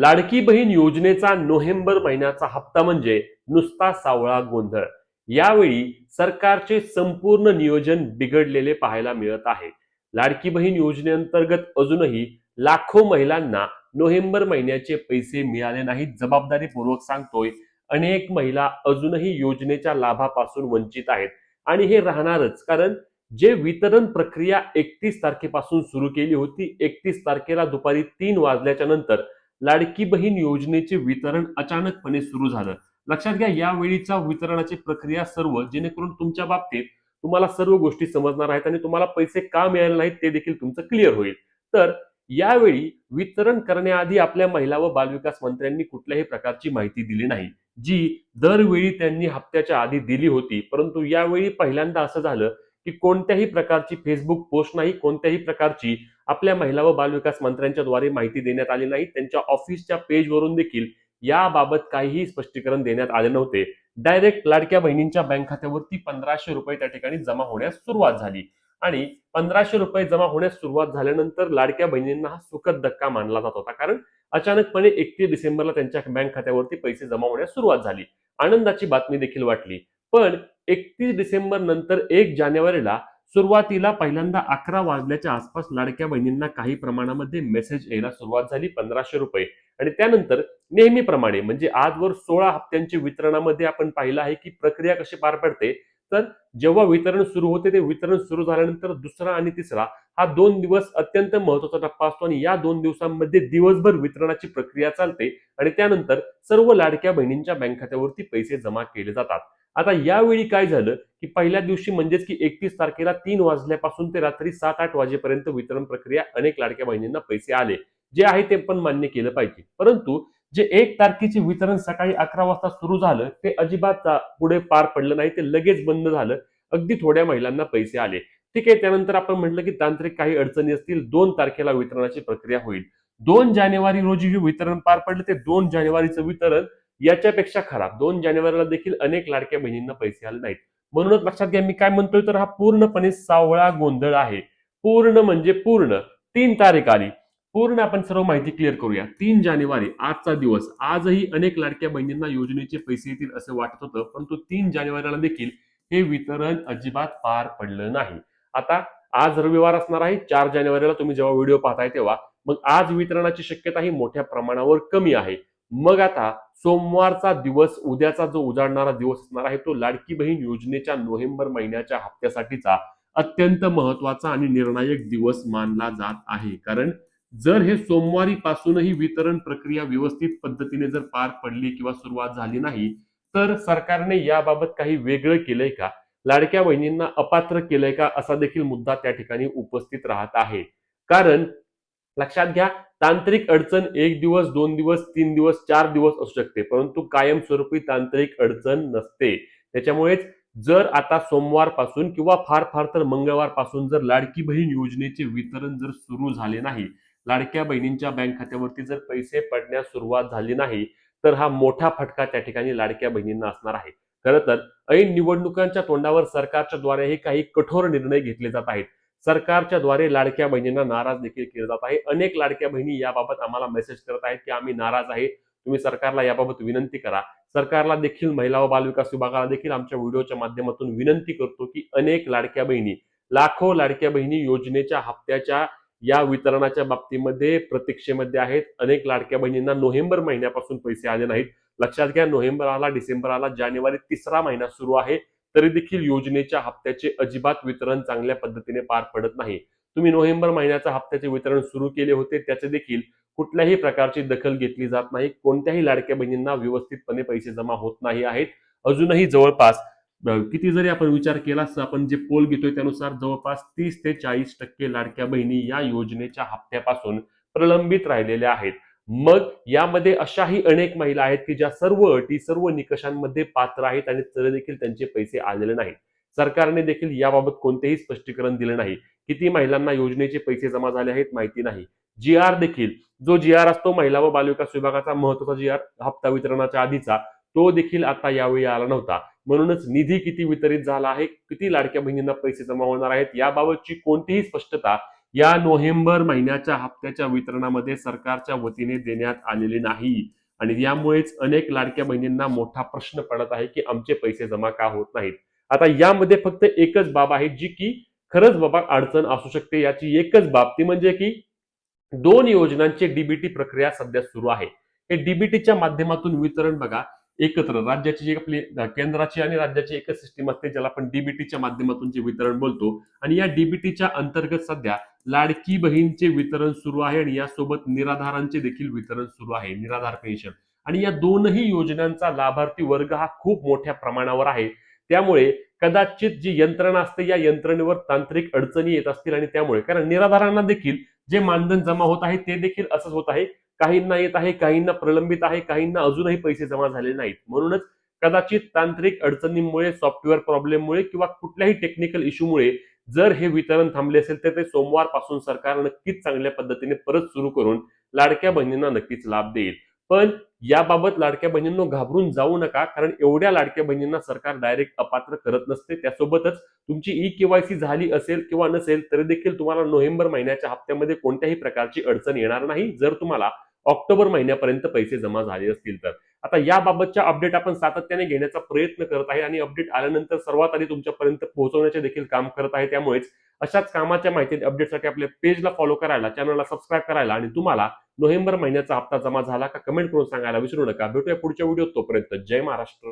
लाडकी बहीण योजनेचा नोव्हेंबर महिन्याचा हप्ता म्हणजे नुसता सावळा गोंधळ. यावेळी सरकारचे संपूर्ण नियोजन बिघडलेले पाहायला मिळत आहे. लाडकी बहीण योजनेअंतर्गत अजूनही लाखो महिलांना नोव्हेंबर महिन्याचे पैसे मिळाले नाहीत जबाबदारीपूर्वक सांगतोय. अनेक महिला अजूनही योजनेच्या लाभापासून वंचित आहेत आणि हे राहणारच कारण जे वितरण प्रक्रिया एकतीस तारखेपासून सुरू केली होती एकतीस तारखेला दुपारी तीन वाजल्याच्या नंतर लाडकी बहीण योजनेचे वितरण अचानकपणे सुरू झालं. लक्षात घ्या यावेळीचा वितरणाची प्रक्रिया सर्व जेणेकरून तुमच्या बाबतीत तुम्हाला सर्व गोष्टी समजणार आहेत आणि तुम्हाला पैसे का मिळाले नाहीत ते देखील तुमचं क्लिअर होईल. तर यावेळी वितरण करण्याआधी आपल्या महिला व बालविकास मंत्र्यांनी कुठल्याही प्रकारची माहिती दिली नाही जी दरवेळी त्यांनी हप्त्याच्या आधी दिली होती. परंतु यावेळी पहिल्यांदा असं झालं की कोणत्याही प्रकारची फेसबुक पोस्ट नाही कोणत्याही प्रकारची आपल्या महिला व बालविकास मंत्र्यांच्या द्वारे माहिती देण्यात आली नाही. त्यांच्या ऑफिसच्या पेजवरून देखील याबाबत काहीही स्पष्टीकरण देण्यात आले नव्हते. डायरेक्ट लाडक्या बहिणींच्या बँक खात्यावरती पंधराशे रुपये त्या ठिकाणी जमा होण्यास सुरुवात झाली. आणि पंधराशे रुपये जमा होण्यास सुरुवात झाल्यानंतर लाडक्या बहिणींना हा सुखद धक्का मानला जात होता. कारण अचानकपणे एकतीस डिसेंबरला त्यांच्या बँक खात्यावरती पैसे जमा होण्यास सुरुवात झाली. आनंदाची बातमी देखील वाटली. पण एकतीस डिसेंबर नंतर एक जानेवारीला सुरुवातीला पहिल्यांदा अकरा वाजल्याच्या आसपास लाडक्या बहिणींना काही प्रमाणामध्ये मेसेज यायला सुरुवात झाली पंधराशे रुपये. आणि त्यानंतर नेहमीप्रमाणे म्हणजे आजवर सोळा हप्त्यांच्या वितरणामध्ये आपण पाहिलं आहे की प्रक्रिया कशी पार पडते. तर जेव्हा वितरण सुरू होते ते वितरण सुरू झाल्यानंतर दुसरा आणि तिसरा हा दोन दिवस अत्यंत महत्त्वाचा टप्पा असतो आणि या दोन दिवसांमध्ये दिवसभर वितरणाची प्रक्रिया चालते आणि त्यानंतर सर्व लाडक्या बहिणींच्या बँक खात्यावरती पैसे जमा केले जातात. आता यावेळी काय झालं? की पहिल्या दिवशी म्हणजेच की एकतीस तारखेला तीन वाजल्यापासून ते रात्री सात आठ वाजेपर्यंत वितरण प्रक्रिया अनेक लाडक्या बहिणींना पैसे आले. जे आहे ते पण मान्य केलं पाहिजे. परंतु जे एक तारखेचे वितरण सकाळी अकरा वाजता सुरू झालं ते अजिबात पुढे पार पडलं नाही ते लगेच बंद झालं. अगदी थोड्या महिलांना पैसे आले. ठीक आहे त्यानंतर आपण म्हटलं की तांत्रिक काही अडचणी असतील दोन तारखेला वितरणाची प्रक्रिया होईल. दोन जानेवारी रोजी जे वितरण पार पडलं ते दोन जानेवारीचं वितरण याच्यापेक्षा खराब. दोन जानेवारीला देखील अनेक लाडक्या बहिणींना पैसे आले नाहीत. म्हणूनच लक्षात घ्या मी काय म्हणतोय? तर हा पूर्णपणे सावळा गोंधळ आहे. पूर्ण म्हणजे पूर्ण. तीन तारीख आली. पूर्ण आपण सर्व माहिती क्लिअर करूया. तीन जानेवारी आजचा दिवस. आजही अनेक लाडक्या बहिणींना योजनेचे पैसे येतील असं वाटत होतं परंतु तीन जानेवारीला देखील हे वितरण अजिबात पार पडलं नाही. आता आज रविवार असणार आहे. चार जानेवारीला तुम्ही जेव्हा व्हिडिओ पाहताय तेव्हा. मग आज वितरणाची शक्यता ही मोठ्या प्रमाणावर कमी आहे. मग आता सोमवारचा दिवस उद्याचा जो उजाडणारा दिवस असणार आहे तो लाडकी बहीण योजनेच्या नोव्हेंबर महिन्याच्या हप्त्यासाठीचा अत्यंत महत्त्वाचा आणि निर्णायक दिवस मानला जात आहे. कारण जर हे सोमवारी पासूनही वितरण प्रक्रिया व्यवस्थित पद्धतीने जर पार पडली किंवा सुरुवात झाली नाही तर सरकारने याबाबत काही वेगळं केलंय का? लाडक्या बहिणींना अपात्र केलंय का? असा देखील मुद्दा त्या ठिकाणी उपस्थित राहत आहे. कारण लक्षात घ्या तांत्रिक अडचण एक दिवस दोन दिवस तीन दिवस चार दिवस असू शकते परंतु कायमस्वरूपी तांत्रिक अडचण नसते. त्याच्यामुळेच जर आता सोमवारपासून किंवा फार फार तर मंगळवारपासून जर लाडकी बहीण योजनेचे वितरण जर सुरू झाले नाही लाडक्या बहिणींच्या बँक खात्यावरती जर पैसे पडण्यास सुरुवात झाली नाही तर हा मोठा फटका त्या ठिकाणी लाडक्या बहिणींना असणार आहे. खरं तर ऐन निवडणुकांच्या तोंडावर सरकारच्या द्वारे हे काही कठोर निर्णय घेतले जात आहेत. सरकारच्या द्वारे लाडक्या बहिणींना नाराज देखील केलं जात आहे. अनेक लाडक्या बहिणी याबाबत आम्हाला मेसेज करत आहेत की आम्ही नाराज आहे. तुम्ही सरकारला याबाबत विनंती करा. सरकारला देखील महिला व बालविकास विभागाला देखील आमच्या व्हिडिओच्या माध्यमातून विनंती करतो की अनेक लाडक्या बहिणी लाखो लाडक्या बहिणी योजनेच्या हप्त्याच्या या वितरणाच्या बाबतीमध्ये प्रतीक्षेमध्ये आहेत. अनेक लाडक्या बहिणींना नोव्हेंबर महिन्यापासून पैसे आले नाहीत. लक्षात घ्या नोव्हेंबर आला डिसेंबर आला जानेवारी तिसरा महिना सुरू आहे. तरी देखील योजनेच्या हप्त्याचे अजिबात वितरण चांगल्या पद्धतीने पार पडत नाही. तुम्ही नोव्हेंबर महिन्याच्या हप्त्याचे वितरण सुरू केले होते त्याचे देखील कुठल्याही प्रकारची दखल घेतली जात नाही. कोणत्याही लाडक्या बहिणींना व्यवस्थितपणे पैसे जमा होत नाही आहेत. अजूनही जवळपास किती जरी आपण विचार केला आपण जे पोल घेतोय त्यानुसार जवळपास तीस ते चाळीस टक्के लाडक्या बहिणी या योजनेच्या हप्त्यापासून प्रलंबित राहिलेल्या आहेत. मग यामध्ये अशाही अनेक महिला आहेत की ज्या सर्व अटी सर्व निकषांमध्ये पात्र आहेत आणि तरी देखील त्यांचे पैसे आलेले नाहीत. सरकारने देखील याबाबत कोणतेही स्पष्टीकरण दिले नाही. किती महिलांना योजनेचे पैसे जमा झाले आहेत माहिती नाही. जी आर देखील जो जी आर असतो महिला व बालविकास विभागाचा महत्त्वाचा जी आर हप्ता वितरणाच्या आधीचा तो देखील आता यावेळी आला नव्हता. म्हणूनच निधी किती वितरित झाला आहे किती लाडक्या बहिणींना पैसे जमा होणार आहेत याबाबतची कोणतीही स्पष्टता या नोव्हेंबर महिन्याच्या हप्त्याच्या वितरणामध्ये सरकारच्या वतीने देण्यात आलेले नाही. आणि यामुळेच अनेक लाडक्या बहिणींना मोठा प्रश्न पडत आहे की आमचे पैसे जमा का होत नाहीत? आता यामध्ये फक्त एकच बाब आहे जी की खरंच बाबा अडचण असू शकते. याची एकच बाब ती म्हणजे की दोन योजनांची डीबीटी प्रक्रिया सध्या सुरू आहे. हे डीबीटीच्या माध्यमातून वितरण बघा. एकत्र राज्याची जी आपली केंद्राची आणि राज्याची एकच सिस्टीम असते ज्याला आपण डीबीटीच्या माध्यमातून जे वितरण बोलतो. आणि या डीबीटीच्या अंतर्गत सध्या लाडकी बहीणचे वितरण सुरू आहे आणि यासोबत निराधारांचे देखील वितरण सुरू आहे निराधार पेन्शन. आणि या दोनही योजनांचा लाभार्थी वर्ग हा खूप मोठ्या प्रमाणावर आहे. त्यामुळे कदाचित जी यंत्रणा असते या यंत्रणेवर तांत्रिक अडचणी येत असतील आणि त्यामुळे कारण निराधारांना देखील जे मानधन जमा होत आहे ते देखील असंच होत आहे. काहींना येत आहे काहींना प्रलंबित आहे काहींना अजूनही पैसे जमा झाले नाहीत. म्हणूनच कदाचित तांत्रिक अडचणींमुळे सॉफ्टवेअर प्रॉब्लेममुळे किंवा कुठल्याही टेक्निकल इश्यूमुळे जर हे वितरण थांबले असेल तर ते सोमवारपासून सरकार नक्कीच चांगल्या पद्धतीने परत सुरू करून लाडक्या बहिणींना नक्कीच लाभ देईल. पण याबाबत लाडक्या बहिणींनो घाबरून जाऊ नका कारण एवढ्या लाडक्या बहिणींना सरकार डायरेक्ट अपात्र करत नसते. त्यासोबतच तुमची ई केवायसी झाली असेल किंवा नसेल तरी देखील तुम्हाला नोव्हेंबर महिन्याच्या हप्त्यामध्ये कोणत्याही प्रकारची अडचण येणार नाही. जर तुम्हाला ऑक्टोबर महिन्यापर्यंत पैसे जमा झाले असतील तर. आता याबाबतच्या अपडेट आपण सातत्याने घेण्याचा प्रयत्न करत आहे आणि अपडेट आल्यानंतर सर्वात आधी तुमच्यापर्यंत पोहोचवण्याचे देखील काम करत आहे त्यामुळेच अशाच कामाच्या माहिती अपडेटसाठी आपल्या पेजला फॉलो करायला चॅनलला सबस्क्राईब करायला आणि तुम्हाला नोव्हेंबर महिन्याचा हप्ता जमा झाला का कमेंट करून सांगायला विसरू नका. भेटूया पुढच्या व्हिडिओत तोपर्यंत. जय महाराष्ट्र.